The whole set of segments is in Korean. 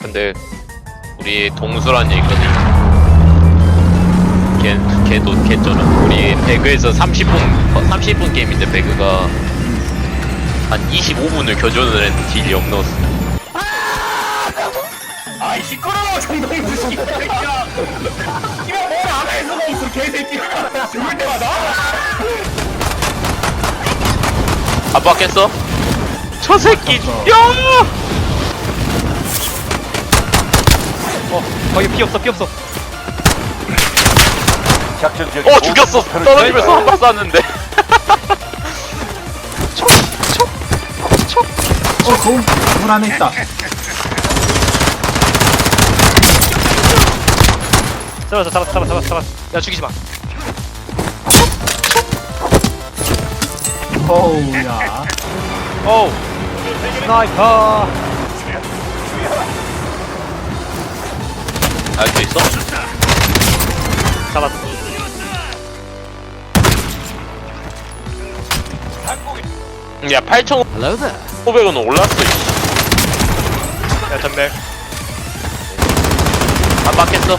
근데 우리 동수란 얘기거든. 걔 걔도 걔처럼 우리 배그에서 30분 30분 게임인데 배그가 한 25분을 교전을 했는데 딜이 0 넣었어. 아이 시끄러워 정동이 무식이 새끼야 이거 뭘안 할 수가 없어 개새끼야 죽을 때마다 압박했어? 저 새끼 죽 어, 거기 피 없어, 피 없어. 작전 지역에 어 죽였어! 떨어지면서 한 발 쐈는데. 어, 거울, 문 안에 있다. 잡았어, 잡았어, 잡았어, 잡았어, 잡았어. 야, 죽이지 마. 어우, 야. 어우. 스나이퍼. 알수 있어? 잡았어. 야 8,500원 올랐어 이씨. 야, 전멸. 압박했어.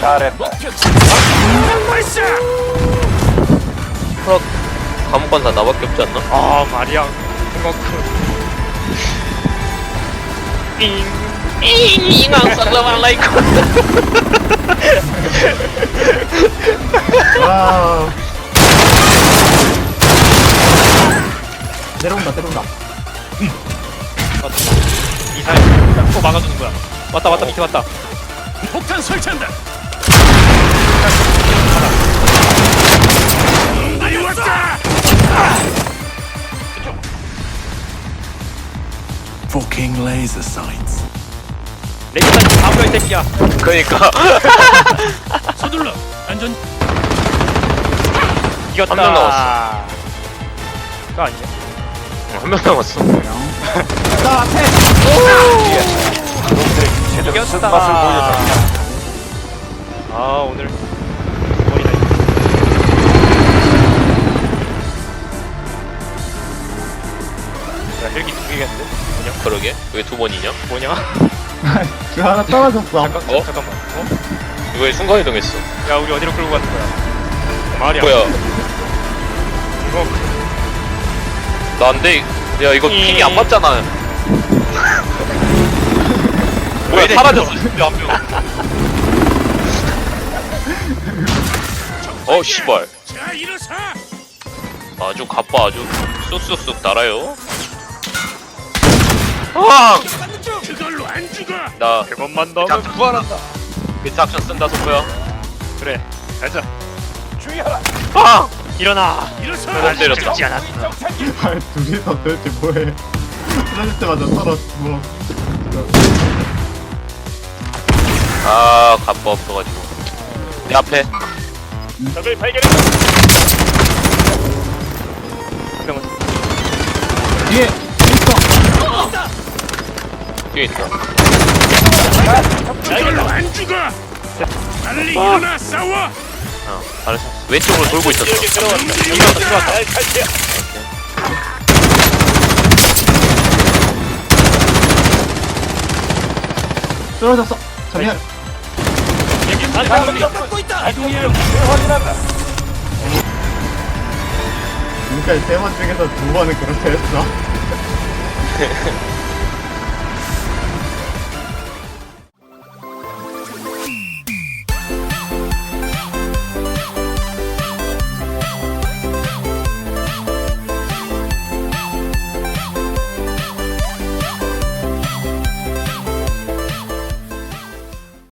잘했다. 프로 감옥관 다 나밖에 없지 않나? 아, 마리앙. 생각크. 잉. 살라말라이쿠. 와. 내려온다, 내려온다. 이사야. 또 막아주는 거야. 왔다, 왔다, 밑에 왔다. 폭탄 설치한다 Fucking laser sights 보여, 이 새끼야. 그니까 서둘러 안전 이겼다. 한명 남았어. 그거 아니야? 한 명 남았어. 나 앞에! 제대로 이겼다. 쓴맛을 보여줬다. 아, 오늘. 머리다. 야, 헬기 두 개겠는데? 뭐냐? 그러게 왜 두 번이냐? 뭐냐? 그 하나 떨어졌어. 잠깐, 어? 잠깐만. 어? 이거 왜 순간 이동했어? 야, 우리 어디로 끌고 가는 거야? 말이야. 뭐야? 이거 나안돼. 야 이거 이- 핑이 안 맞잖아. 뭐야 이래, 사라졌어 진짜 한 명. 어 씨발. 자 일어서 아주 가빠 아주 쑥쑥쑥 달아요. 아! 그걸로 안 죽어 나 그것만 넣으면 부활한다. 미트 액션 쓴다 소포야. 그래, 가자. 주의하라. 아! 일어나. 일어서 못 때렸다. 죽지 않았어. 아, 둘이서 도대체 뭐해. 떨어질 때마다 떨어, 뭐. 아 가빠 없어가지고. 내 앞에 적을 발견했다. 뒤에! 있어! 뒤에 있다. 그걸로 안 죽어 빨리 일어나 싸워 어. 왼쪽으로 돌고 있었어. 들어왔다. 들어왔다. 떨어졌어. 전멸. 지금까지 세번 중에서 두 번은 그렇게 했어.